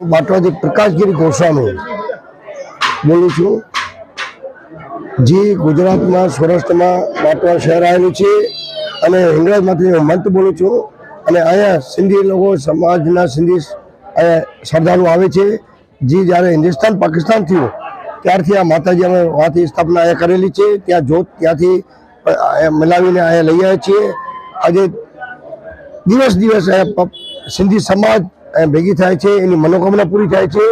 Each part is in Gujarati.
બાટવાથી પ્રકાશગીરી ગોસ્વામી બોલું છું. જે, ગુજરાતમાં, સૌરાષ્ટ્રમાં બાટવા શહેર આવેલું છે અને હિંગળાજમાંથી હું મંત બોલું છું અને અહીંયા સિંધી લોકો, સમાજના સિંધી શ્રદ્ધાળુ આવે છે. જે, જ્યારે હિન્દુસ્તાન, પાકિસ્તાન થયું, ત્યારથી આ માતાજી અમે વાથી સ્થાપના અહીંયા કરેલી છે. ત્યાં જોત, ત્યાંથી મિલાવીને અહીંયા લઈ આવ્યા છીએ. આજે દિવસ દિવસ સિંધી સમાજ ભેગી થાય છે, એની મનોકામના પૂરી થાય છે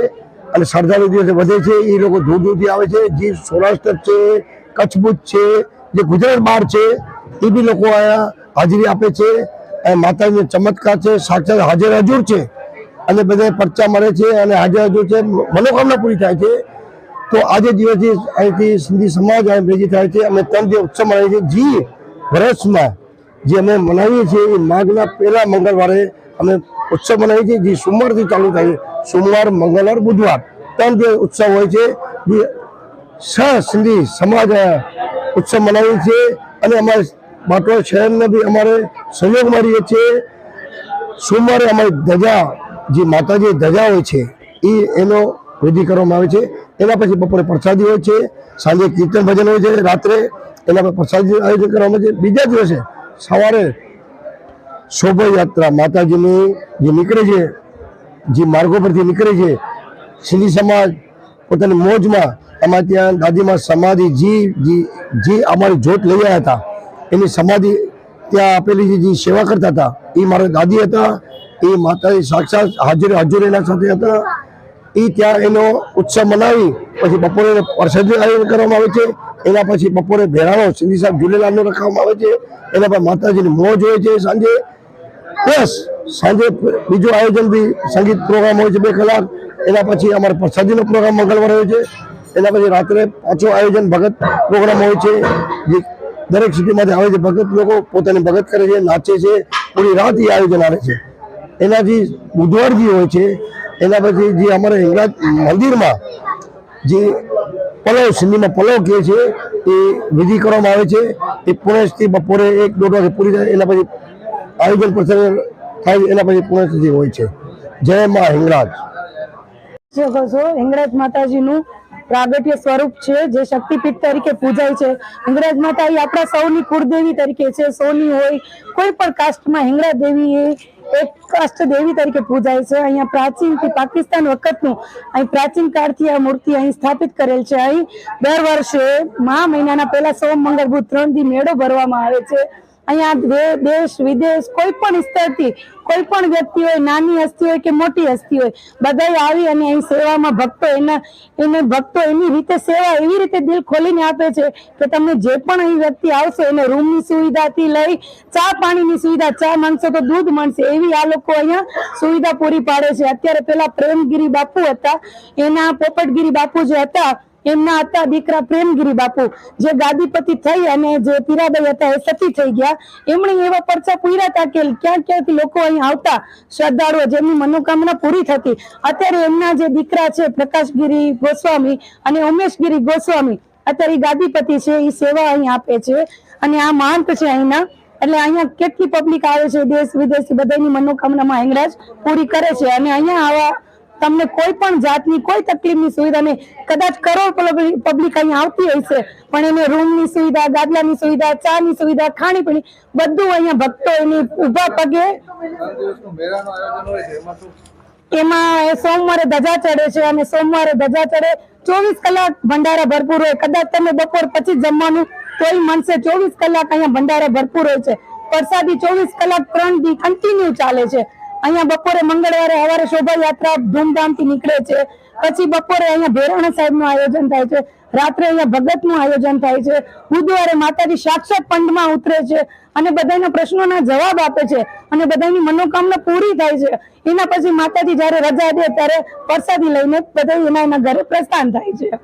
અને શ્રદ્ધાળુ દિવસે વધે છે, એ લોકો દૂર દૂરથી આવે છે. જે સૌરાષ્ટ્ર છે, કચ્છભુજ છે, જે ગુજરાત બહાર છે, એ બી લોકો અહીંયા હાજરી આપે છે. માતાજીનો ચમત્કાર છે, સાક્ષાત હાજર હજુર છે અને બધા પરચા મળે છે અને હાજર હજુર છે. મનોકામના પૂરી થાય છે. તો આજે દિવસથી અહીંથી સિંધી સમાજ અહીં ભેગી થાય છે. અમે ત્રણ દિવસ ઉત્સવ મનાવીએ છીએ. જે વર્ષમાં જે અમે મનાવીએ છીએ એ માઘના પહેલા મંગળવારે અમે ઉત્સવ મનાવીએ છીએ. જે સોમવારથી ચાલુ થાય સોમવાર, મંગળવાર, બુધવાર ત્રણ જે ઉત્સવ હોય છે. જે સહ સિંધી સમાજ ઉત્સવ મનાવીએ છીએ. અને અમારે બાટવા શહેરને બી અમારે સહયોગ મળીએ છીએ. સોમવારે અમારી ધજા, જે માતાજી ધજા હોય છે, એ એનો વિધિ કરવામાં આવે છે. એના પછી બપોરે પ્રસાદી હોય છે. સાંજે કીર્તન ભજન હોય છે. રાત્રે એના પર પ્રસાદી આયોજન કરવામાં આવે છે. બીજા દિવસે સવારે શોભાયાત્રા માતાજીની જે નીકળે છે, જે માર્ગો પરથી નીકળે છે, સિંધી સમાજ પોતાની મોજમાં અમારે ત્યાં દાદીમાં સમાધિ જી જી અમારી જોત લઈ આવ્યા હતા. એની સમાધિ ત્યાં આપેલી જે સેવા કરતા હતા. એ મારા દાદી હતા, એ માતાજી સાક્ષાત હાજર, હજુર એના સાથે હતા. એ ત્યાં એનો ઉત્સવ મનાવી, પછી બપોરે પ્રસાદ આયોજન કરવામાં આવે છે. એના પછી બપોરે ભેરાણો સિંધી સાહેબ ઝૂલેલાલનો રાખવામાં આવે છે. એના પર માતાજીની મોજ હોય છે સાંજે. પ્લસ સાંજે બીજું આયોજનથી સંગીત પ્રોગ્રામ હોય છે બે કલાક, એના પછી અમારે પ્રસાદીનો પ્રોગ્રામ મંગળવાર હોય છે, એના પછી રાત્રે પાછું આયોજન ભગત પ્રોગ્રામ હોય છે, જે દરેક સિટીમાંથી આવે છે ભગત લોકો, પોતાની ભગત કરે છે, નાચે છે પૂરી રાત એ આયોજન આવે છે. એનાથી બુધવાર જે હોય છે, એના પછી જે અમારે હિંગરાજ મંદિરમાં જે પલવ, સિંધીમાં પલવ કહે છે, એ વિધિ કરવામાં આવે છે, એ પુણેશથી બપોરે એક દોઢ વાગે પૂરી થાય, એના પછી આયોજન પ્રસંગ થાય એના પછી સુધી હોય છે. જય મા હિંગળાજ. હિંગળાજ માતાજીનું પ્રાગટ્ય સ્વરૂપ છે, જે શક્તિપીઠ તરીકે પૂજાય છે. હિંગળાજ માતા આપણા સૌની કુળદેવી તરીકે છે, સોની હોય. કોઈ પણ કાસ્ટમાં હિંગળા દેવી એ એક કાસ્ટ દેવી તરીકે પૂજાય છે. અહીંયા પ્રાચીનથી પાકિસ્તાન વખતનું અહીં પ્રાચીન કાળથી આ મૂર્તિ અહીં સ્થાપિત કરેલ છે. અહીં દર વર્ષે મહા મહિનાના પહેલા સોમ મંગળ ત્રણ દી મેળો ભરવામાં આવે છે. અહીંયા દેશ, વિદેશ, કોઈ પણ સ્તરથી, કોઈ પણ વ્યક્તિ હોય, નાની હસ્તી હોય કે મોટી હસ્તી હોય બધા આવી અને અહીં સેવામાં ભક્તો, એના, એને ભક્તો એની રીતે સેવા એવી રીતે દિલ ખોલીને આપે છે કે તમને જે પણ અહીં વ્યક્તિ આવશે, એને રૂમની સુવિધાથી લઈ, ચા પાણીની સુવિધા, ચા માંગશો તો દૂધ મળશે એવી આ લોકો અહીંયા સુવિધા પૂરી પાડે છે. અત્યારે પેલા પ્રેમગીરી બાપુ હતા, એના પોપટગીરી બાપુ જે હતા એમના હતા દીકરા પ્રેમગીરી બાપુ. જે ગાદીપતિ થઈ અને જે પીરાબાઈ હતા એ સતી થઈ ગયા. એમણે એવા પરચા પૂર્યા હતા કે ક્યાં ક્યાંથી લોકો અહીં આવતા. શ્રદ્ધાળુઓ જેમની મનોકામના પૂરી થતી. અત્યારે એમના જે દીકરા છે, પ્રકાશગીરી ગોસ્વામી અને ઉમેશગીરી ગોસ્વામી, અત્યારે ગાદીપતિ છે, એ સેવા અહીં આપે છે અને આ મહંત છે અહીંના. એટલે અહીંયા કેટલી પબ્લિક આવે છે, દેશ વિદેશ બધાની મનોકામનામાં હેંગરાજ પૂરી કરે છે અને અહીંયા આવા તમને કોઈ પણ જાતની કોઈ તકલીફની સુવિધા નહીં. કદાચ કરોડ પબ્લિક અહીંયા આવતી હશે પણ એને રૂમની સુવિધા, ગાદલાની સુવિધા, ચાની સુવિધા, ખાણીપીણી બધું અહીંયા ભક્તો એની ઊભા પગે એમાં સોમવારે ધજા ચડે છે, અને સોમવારે ધજા ચડે. ચોવીસ કલાક ભંડારા ભરપૂર હોય. કદાચ તમે બપોર પછી જમવાનું તોય મનસે ચોવીસ કલાક અહીંયા ભંડારા ભરપૂર હોય છે. પ્રસાદી ચોવીસ કલાક ત્રણ દી કન્ટિન્યુ ચાલે છે. અહીંયા બપોરે મંગળવારે સવારે શોભાયાત્રા ધૂમધામથી નીકળે છે. પછી બપોરે અહીંયા ભેરાણા સાહેબનું આયોજન થાય છે. રાત્રે અહીંયા ભગતનું આયોજન થાય છે. બુધવારે માતાજી સાક્ષાત પંડમાં ઉતરે છે અને બધાના પ્રશ્નોના જવાબ આપે છે અને બધાની મનોકામના પૂરી થાય છે. એના પછી માતાજી જયારે રજા દે ત્યારે પ્રસાદી લઈને બધા એના એના ઘરે પ્રસ્થાન થાય છે.